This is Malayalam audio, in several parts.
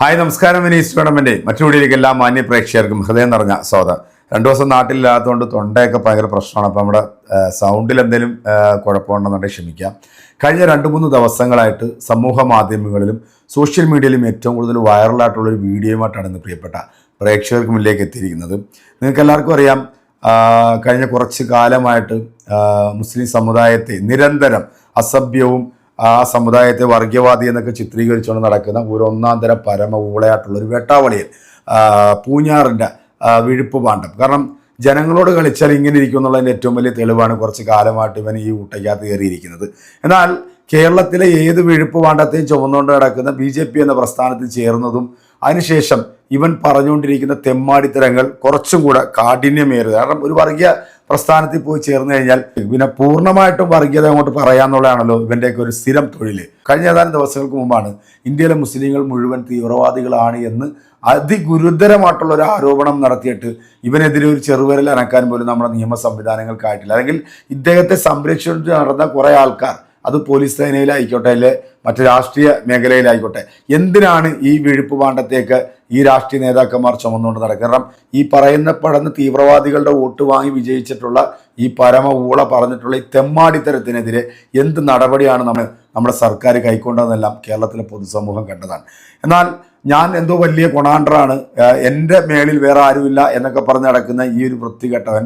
ഹായ് നമസ്കാരം. വിനീസ് മറ്റു വീഡിയോയിലേക്ക് എല്ലാ മാന്യ പ്രേക്ഷകർക്കും ഹൃദയം നിറഞ്ഞ സ്വാഗതം. രണ്ടു ദിവസം നാട്ടിലില്ലാത്തതുകൊണ്ട് തൊണ്ടയൊക്കെ ഭയങ്കര പ്രശ്നമാണ്. അപ്പോൾ നമ്മുടെ സൗണ്ടിൽ എന്തെങ്കിലും കുഴപ്പമുണ്ടെന്നുണ്ടെങ്കിൽ ക്ഷമിക്കാം. കഴിഞ്ഞ രണ്ട് മൂന്ന് ദിവസങ്ങളായിട്ട് സമൂഹ മാധ്യമങ്ങളിലും സോഷ്യൽ മീഡിയയിലും ഏറ്റവും കൂടുതൽ വൈറലായിട്ടുള്ള ഒരു വീഡിയോയുമായിട്ടാണ് ഇന്ന് പ്രിയപ്പെട്ട പ്രേക്ഷകർക്ക് മുന്നിലേക്ക് എത്തിയിരിക്കുന്നത്. നിങ്ങൾക്ക് എല്ലാവർക്കും അറിയാം കഴിഞ്ഞ കുറച്ച് കാലമായിട്ട് മുസ്ലിം സമുദായത്തെ നിരന്തരം അസഭ്യവും ആ സമുദായത്തെ വർഗീയവാദി എന്നൊക്കെ ചിത്രീകരിച്ചുകൊണ്ട് നടക്കുന്ന ഒരു ഒന്നാം തരം പരമ ഊളയായിട്ടുള്ള ഒരു വെട്ടാവളിയൻ പൂഞ്ഞാറിന്റെ വിഴുപ്പ് പാണ്ഡം. കാരണം ജനങ്ങളോട് കളിച്ചാൽ ഇങ്ങനെ ഇരിക്കും എന്നുള്ളതിന്റെ ഏറ്റവും വലിയ തെളിവാണ് കുറച്ച് കാലമായിട്ട് ഇവൻ ഈ ഊട്ടയ്ക്കകത്ത് കയറിയിരിക്കുന്നത്. എന്നാൽ കേരളത്തിലെ ഏത് വിഴുപ്പ് പാണ്ഡത്തെയും ചുമന്നുകൊണ്ട് നടക്കുന്ന ബി ജെ പി എന്ന പ്രസ്ഥാനത്തിൽ ചേർന്നതും അതിനുശേഷം ഇവൻ പറഞ്ഞുകൊണ്ടിരിക്കുന്ന തെമ്മാടിത്തരങ്ങൾ കുറച്ചും കൂടെ കാഠിന്യമേറുക കാരണം ഒരു വർഗീയ പ്രസ്ഥാനത്തിൽ പോയി ചേർന്ന് കഴിഞ്ഞാൽ പിന്നെ പൂർണമായിട്ടും വർഗീയത അങ്ങോട്ട് പറയാന്നുള്ളതാണല്ലോ ഇവന്റെയൊക്കെ ഒരു സ്ഥിരം തൊഴിൽ കഴിഞ്ഞ ഏതാനും ദിവസങ്ങൾക്ക് മുമ്പാണ് ഇന്ത്യയിലെ മുസ്ലിങ്ങൾ മുഴുവൻ തീവ്രവാദികളാണ് എന്ന് അതിഗുരുതരമായിട്ടുള്ള ഒരു ആരോപണം നടത്തിയിട്ട് ഇവനെതിരെ ഒരു ചെറുവിരൽ അനക്കാൻ പോലും നമ്മുടെ നിയമ സംവിധാനങ്ങൾക്കായിട്ടില്ല. അല്ലെങ്കിൽ ഇദ്ദേഹത്തെ സംരക്ഷിച്ചു നടന്ന കുറേ ആൾക്കാർ അത് പോലീസ് സേനയിലായിക്കോട്ടെ അല്ലെ മറ്റ് രാഷ്ട്രീയ മേഖലയിലായിക്കോട്ടെ. എന്തിനാണ് ഈ വിഴുപ്പ് പാണ്ഡത്തേക്ക് ഈ രാഷ്ട്രീയ നേതാക്കന്മാർ ചുമന്നുകൊണ്ട് നടക്കുക കാരണം ഈ പറയുന്ന പടന്ന് തീവ്രവാദികളുടെ വോട്ട് വാങ്ങി വിജയിച്ചിട്ടുള്ള ഈ പരമ ഊള പറഞ്ഞിട്ടുള്ള ഈ തെമ്മാടിത്തരത്തിനെതിരെ എന്ത് നടപടിയാണ് നമ്മൾ നമ്മുടെ സർക്കാർ കൈക്കൊണ്ടതെന്നെല്ലാം കേരളത്തിലെ പൊതുസമൂഹം കണ്ടതാണ്. എന്നാൽ ഞാൻ എന്തോ വലിയ കൊണാണ്ടറാണ് എന്റെ മേളിൽ വേറെ ആരുമില്ല എന്നൊക്കെ പറഞ്ഞ് നടക്കുന്ന ഈ ഒരു വൃത്തികെട്ടവൻ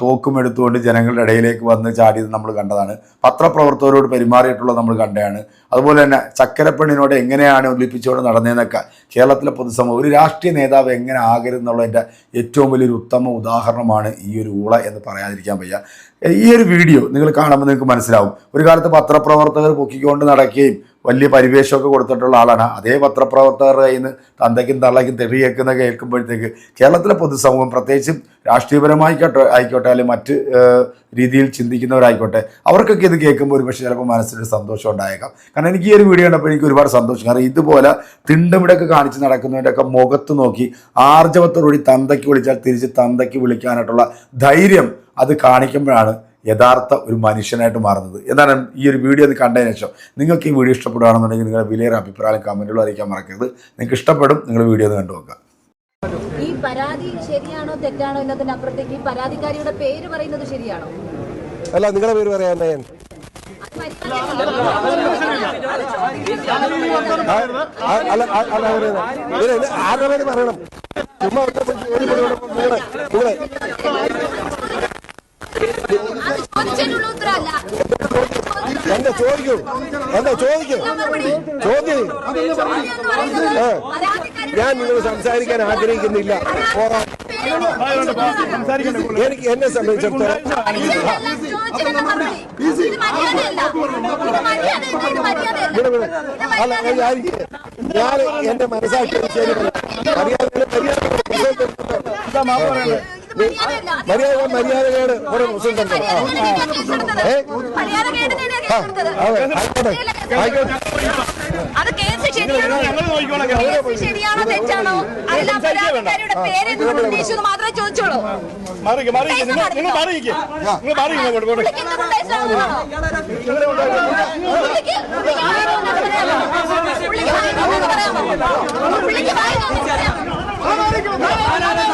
തോക്കും എടുത്തുകൊണ്ട് ജനങ്ങളുടെ ഇടയിലേക്ക് വന്ന് ചാടിയത് നമ്മൾ കണ്ടതാണ്. പത്രപ്രവർത്തകരോട് പെരുമാറിയിട്ടുള്ളത് നമ്മൾ കണ്ടതാണ്. അതുപോലെ തന്നെ ചക്കരപ്പെണ്ണിനോട് എങ്ങനെയാണ് ഒലിപ്പിച്ചുകൊണ്ട് നടന്നതെന്നൊക്കെ കേരളത്തിലെ പൊതുസമൂഹം ഒരു രാഷ്ട്രീയ നേതാവ് എങ്ങനെ ആകരുതെന്നുള്ളതിന്റെ ഏറ്റവും വലിയൊരു ഉത്തമ ഉദാഹരണമാണ് ഈ ഒരു ഊള എന്ന് പറയാതിരിക്കാൻ വയ്യ. ഈ ഒരു വീഡിയോ നിങ്ങൾ കാണുമ്പോൾ നിങ്ങൾക്ക് മനസ്സിലാവും. ഒരു കാലത്ത് പത്രപ്രവർത്തകർ പൊക്കിക്കൊണ്ട് നടക്കുകയും വലിയ പരിവേഷമൊക്കെ കൊടുത്തിട്ടുള്ള ആളാണ്. അതേ പത്രപ്രവർത്തകരുടെ കയ്യിൽ നിന്ന് തന്തയ്ക്കും തള്ളയ്ക്കും തെറിയേക്കുന്ന കേൾക്കുമ്പോഴത്തേക്ക് കേരളത്തിലെ പൊതുസമൂഹം പ്രത്യേകിച്ചും രാഷ്ട്രീയപരമായിക്കോട്ടെ ആയിക്കോട്ടെ അല്ലെങ്കിൽ മറ്റ് രീതിയിൽ ചിന്തിക്കുന്നവരായിക്കോട്ടെ അവർക്കൊക്കെ ഇത് കേൾക്കുമ്പോൾ ഒരു പക്ഷേ ചിലപ്പോൾ മനസ്സിലൊരു സന്തോഷം ഉണ്ടായേക്കാം. കാരണം എനിക്ക് ഈ ഒരു വീഡിയോ കണ്ടപ്പോൾ എനിക്ക് ഒരുപാട് സന്തോഷം. കാരണം ഇതുപോലെ തിണ്ടമിടൊക്കെ കാണിച്ച് നടക്കുന്നവന്റെയൊക്കെ മുഖത്ത് നോക്കി ആർജവത്തോടുകൂടി തന്തയ്ക്ക് വിളിച്ചാൽ തിരിച്ച് തന്തയ്ക്ക് വിളിക്കാനായിട്ടുള്ള ധൈര്യം അത് കാണിക്കുമ്പോഴാണ് യഥാർത്ഥ ഒരു മനുഷ്യനായിട്ട് മാറുന്നത്. എന്താണ് ഈ ഒരു വീഡിയോ അത് കണ്ടതിന് ശേഷം നിങ്ങൾക്ക് ഈ വീഡിയോ ഇഷ്ടപ്പെടുകയാണെന്നുണ്ടെങ്കിൽ നിങ്ങളുടെ വിലയേറെ അഭിപ്രായം കമന്റുകൾ അറിയിക്കാൻ മറക്കരുത്. നിങ്ങൾക്ക് ഇഷ്ടപ്പെടും നിങ്ങൾ വീഡിയോ ഒന്ന് കണ്ടു നോക്കുക. ഈ പരാതി ശരിയാണോ തെറ്റാണോ എന്നതിനപ്പുറത്തേക്ക് ഈ പരാതിക്കാരിയുടെ പേര് പറയുന്നത് ശരിയാണോ? അല്ല നിങ്ങളുടെ പേര് പറയാൻ ആരുടെ പേര് പറയണം? ചുമ്മാ എന്താ ചോദിക്കൂ. എന്താ ചോദിക്കൂ. ചോദ്യം. ഞാൻ നിങ്ങൾ സംസാരിക്കാൻ ആഗ്രഹിക്കുന്നില്ല. എനിക്ക് എന്നെ സംബന്ധിച്ചിടത്തോളം അല്ല ഞാൻ എന്റെ മനസ്സാക്ഷി ശരി മര്യാദ മര്യാദ. മര്യാദ മര്യാദകേട് ഒരു മുസ്ലിം. ഏ? കേസെടുത്തത്. അതെ. ആയിക്കോട്ടെ. ആയിക്കോട്ടെ. അത് കേസ് ശരിയാണോ? കേസ് ശരിയാണോ? തെറ്റാണോ? ഉദ്ദേശിച്ചത് മാത്രമേ ചോദിച്ചോളൂ പുള്ളിക്ക് വായി പറയാമോ? പുള്ളിക്ക് വായി പറയാമോ?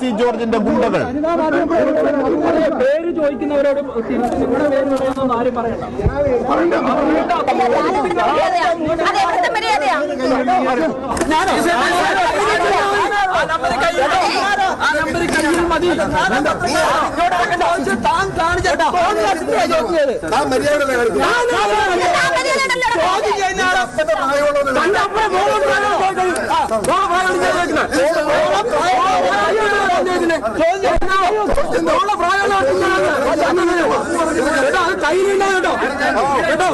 സി ജോർജിന്റെ ഗുണ്ടകൾ പേര് ചോദിക്കുന്നവരോട് ആരും പറയണ്ട മതി താൻ ആ മര്യാദ കയ്യിൽ ഉണ്ടാകട്ടോ കേട്ടോ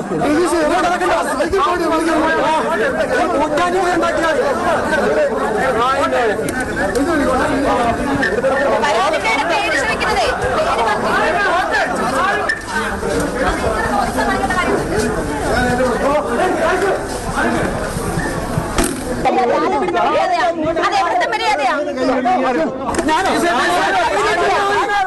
നൂറ്റാണ്ട് ഉണ്ടാക്കിയ ഞാനോ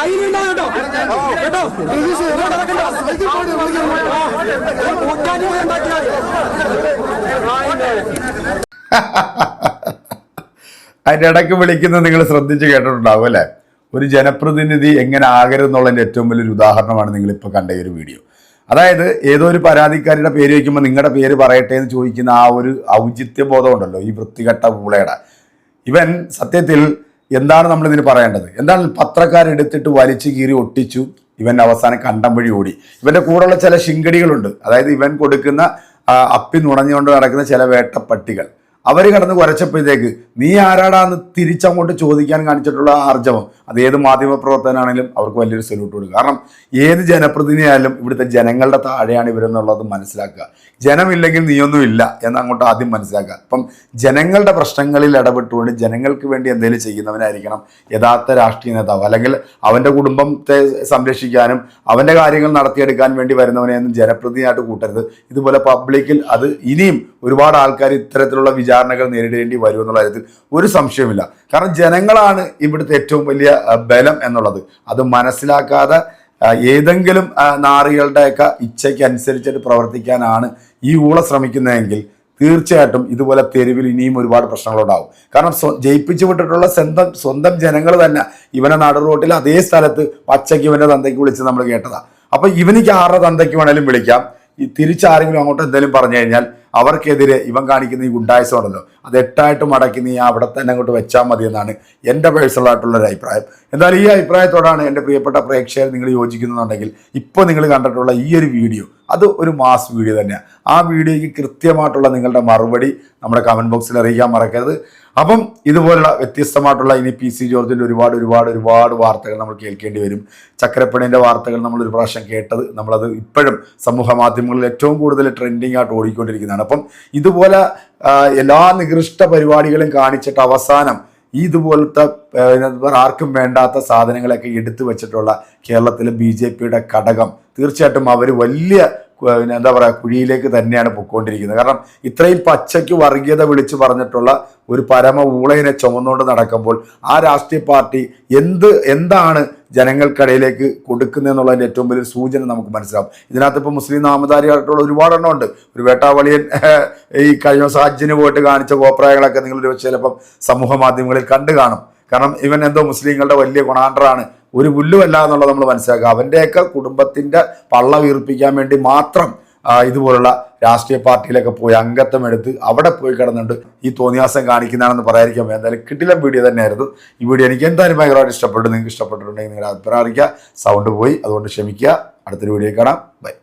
പ്രായം ചോദിക്കുന്നത്. കേട്ടോ? അത് കയ്യിലില്ല കേട്ടോ കേട്ടോ ഇങ്ങോട്ട് നടക്കണ്ട. ആ, കൂട്ടാനും കൂടെ ഉണ്ടാക്കിയാൽ അതിന്റെ ഇടയ്ക്ക് വിളിക്കുന്നത് നിങ്ങൾ ശ്രദ്ധിച്ച് കേട്ടിട്ടുണ്ടാവും അല്ലേ? ഒരു ജനപ്രതിനിധി എങ്ങനെ ആകരുതെന്നുള്ളതിന്റെ ഏറ്റവും വലിയൊരു ഉദാഹരണമാണ് നിങ്ങളിപ്പോൾ കണ്ട ഈ ഒരു വീഡിയോ. അതായത് ഏതോ ഒരു പരാതിക്കാരിയുടെ പേര് വയ്ക്കുമ്പോൾ നിങ്ങളുടെ പേര് പറയട്ടെ എന്ന് ചോദിക്കുന്ന ആ ഒരു ഔചിത്യ ബോധമുണ്ടല്ലോ ഈ വൃത്തികെട്ട പൂളയുടെ ഇവൻ സത്യത്തിൽ എന്താണ് നമ്മൾ ഇതിന് പറയേണ്ടത്? എന്താണ് പത്രക്കാരെടുത്തിട്ട് വലിച്ചു കീറി ഒട്ടിച്ചു ഇവൻ അവസാനം കണ്ടം വഴി ഓടി? ഇവന്റെ കൂടെയുള്ള ചില ശിങ്കടികളുണ്ട്. അതായത് ഇവൻ കൊടുക്കുന്ന അപ്പി നുണഞ്ഞുകൊണ്ട് നടക്കുന്ന ചില വേട്ടപ്പട്ടികൾ. അവർ കടന്ന് കുരച്ചപ്പോഴത്തേക്ക് നീ ആരാടാന്ന് തിരിച്ചങ്ങോട്ട് ചോദിക്കാൻ കാണിച്ചിട്ടുള്ള ആർജവം? അത് ഏത് മാധ്യമ പ്രവർത്തനാണെങ്കിലും അവർക്ക് വലിയൊരു സല്യൂട്ട് കൊടുക്കും കാരണം ഏത് ജനപ്രതിനിധിയായാലും ഇവിടുത്തെ ജനങ്ങളുടെ താഴെയാണ് ഇവരെന്നുള്ളത് മനസ്സിലാക്കുക. ജനമില്ലെങ്കിൽ നീയൊന്നും ഇല്ല എന്ന് അങ്ങോട്ട് ആദ്യം മനസ്സിലാക്കുക. അപ്പം ജനങ്ങളുടെ പ്രശ്നങ്ങളിൽ ഇടപെട്ടുകൊണ്ട് ജനങ്ങൾക്ക് വേണ്ടി എന്തെങ്കിലും ചെയ്യുന്നവനായിരിക്കണം യഥാർത്ഥ രാഷ്ട്രീയ നേതാവ്. അല്ലെങ്കിൽ അവന്റെ കുടുംബത്തെ സംരക്ഷിക്കാനും അവന്റെ കാര്യങ്ങൾ നടത്തിയെടുക്കാൻ വേണ്ടി വരുന്നവനെയൊന്നും ജനപ്രതിനിധിയായിട്ട് കൂട്ടരുത്. ഇതുപോലെ പബ്ലിക്കിൽ അത് ഇനിയും ഒരുപാട് ആൾക്കാർ ഇത്തരത്തിലുള്ള വിചാരണകൾ നേരിടേണ്ടി വരും എന്നുള്ള കാര്യത്തിൽ ഒരു സംശയമില്ല കാരണം ജനങ്ങളാണ് ഇവിടുത്തെ ഏറ്റവും വലിയ ബലം എന്നുള്ളത്. അത് മനസ്സിലാക്കാതെ ഏതെങ്കിലും നാറികളുടെയൊക്കെ ഇച്ഛയ്ക്ക് അനുസരിച്ചിട്ട് പ്രവർത്തിക്കാനാണ് ഈ ഊള ശ്രമിക്കുന്നതെങ്കിൽ തീർച്ചയായിട്ടും ഇതുപോലെ തെരുവിൽ ഇനിയും ഒരുപാട് പ്രശ്നങ്ങളുണ്ടാവും. കാരണം ജയിപ്പിച്ചു വിട്ടിട്ടുള്ള സ്വന്തം സ്വന്തം ജനങ്ങൾ തന്നെ ഇവനെ നടു റോട്ടിൽ അതേ സ്ഥലത്ത് പച്ചയ്ക്ക് ഇവന്റെ തന്തയ്ക്ക് വിളിച്ച് നമ്മൾ കേട്ടതാണ് അപ്പോൾ ഇവനിക്ക് ആരുടെ തന്തയ്ക്ക് വേണേലും വിളിക്കാം. ഈ തിരിച്ചാരെങ്കിലും അങ്ങോട്ട് എന്തെങ്കിലും പറഞ്ഞു കഴിഞ്ഞാൽ അവർക്കെതിരെ ഇവൻ കാണിക്കുന്ന ഈ ഗുണ്ടായസം ഉണ്ടല്ലോ അത് എട്ടായിട്ട് മടക്കി നീ അവിടെ തന്നെ അങ്ങോട്ട് വെച്ചാൽ മതി എന്നാണ് എന്റെ പേഴ്സണൽ ആയിട്ടുള്ള അഭിപ്രായം. എന്തായാലും ഈ അഭിപ്രായത്തോടാണ് എന്റെ പ്രിയപ്പെട്ട പ്രേക്ഷകർ നിങ്ങൾ യോജിക്കുന്നുണ്ടെങ്കിൽ ഇപ്പോൾ നിങ്ങൾ കണ്ടിട്ടുള്ള ഈ ഒരു വീഡിയോ അത് ഒരു മാസ് വീഡിയോ തന്നെയാണ് ആ വീഡിയോയ്ക്ക് കൃത്യമായിട്ടുള്ള നിങ്ങളുടെ മറുപടി നമ്മുടെ കമന്റ് ബോക്സിൽ അറിയിക്കാൻ മറക്കരുത്. അപ്പം ഇതുപോലുള്ള വ്യത്യസ്തമായിട്ടുള്ള ഇനി പി സി ജോർജിന്റെ ഒരുപാട് ഒരുപാട് ഒരുപാട് വാർത്തകൾ നമ്മൾ കേൾക്കേണ്ടി വരും. ചക്രപ്പണിന്റെ വാർത്തകൾ നമ്മൾ ഒരു പ്രാവശ്യം കേട്ടത് നമ്മളത് ഇപ്പോഴും സമൂഹ മാധ്യമങ്ങളിൽ ഏറ്റവും കൂടുതൽ ട്രെൻഡിങ് ആയിട്ട് ഓടിക്കൊണ്ടിരിക്കുന്നതാണ്. അപ്പം ഇതുപോലെ എല്ലാ നികൃഷ്ട പരിപാടികളും കാണിച്ചിട്ട് അവസാനം ഇതുപോലത്തെ ആർക്കും വേണ്ടാത്ത സാധനങ്ങളൊക്കെ എടുത്തു വെച്ചിട്ടുള്ള കേരളത്തിലെ ബി ജെ പിയുടെ ഘടകം. തീർച്ചയായിട്ടും അവർ വലിയ പിന്നെ എന്താ പറയുക കുഴിയിലേക്ക് തന്നെയാണ് പൊയ്ക്കൊണ്ടിരിക്കുന്നത് കാരണം ഇത്രയും പച്ചയ്ക്ക് വർഗീയത വിളിച്ചു പറഞ്ഞിട്ടുള്ള ഒരു പരമ ഊളയിനെ ചുമന്നുകൊണ്ട് നടക്കുമ്പോൾ ആ രാഷ്ട്രീയ പാർട്ടി എന്ത് എന്താണ് ജനങ്ങൾക്കിടയിലേക്ക് കൊടുക്കുന്നതെന്നുള്ളതിന്റെ ഏറ്റവും വലിയ സൂചന നമുക്ക് മനസ്സിലാവും. ഇതിനകത്ത് ഇപ്പോൾ മുസ്ലിം നാമധാരിയായിട്ടുള്ള ഒരുപാട് എണ്ണം ഉണ്ട്. ഒരു വേട്ടാവളിയൻ ഈ കഴിഞ്ഞ ദിവസം ഹജ്ജിന് പോയിട്ട് കാണിച്ച കോപ്രായങ്ങളൊക്കെ നിങ്ങൾ ചിലപ്പം സമൂഹ മാധ്യമങ്ങളിൽ കണ്ടു കാണും. കാരണം ഇവൻ എന്തോ മുസ്ലിങ്ങളുടെ വലിയ ഗുണാണ്ടറാണ്. ഒരു പുല്ലുമല്ല എന്നുള്ളത് നമ്മൾ മനസ്സിലാക്കുക. അവന്റെയൊക്കെ കുടുംബത്തിന്റെ പള്ള വീർപ്പിക്കാൻ വേണ്ടി മാത്രം ഇതുപോലുള്ള രാഷ്ട്രീയ പാർട്ടിയിലൊക്കെ പോയി അംഗത്വം എടുത്ത് അവിടെ പോയി കിടന്നുണ്ട് ഈ തോന്നിയാസം കാണിക്കുന്നതാണെന്ന് പറയാതിരിക്കാൻ എന്തായാലും കിട്ടില്ല വീഡിയോ തന്നെയായിരുന്നു. ഈ വീഡിയോ എനിക്ക് എന്തായാലും ഭയങ്കരമായിട്ട് ഇഷ്ടപ്പെട്ടു. നിങ്ങൾക്ക് ഇഷ്ടപ്പെട്ടിട്ടുണ്ടെങ്കിൽ നിങ്ങളുടെ അഭിപ്രായം അറിയിക്കുക. സൗണ്ട് പോയി. അതുകൊണ്ട് ക്ഷമിക്കുക. അടുത്തൊരു വീഡിയോ കാണാം. ബൈ.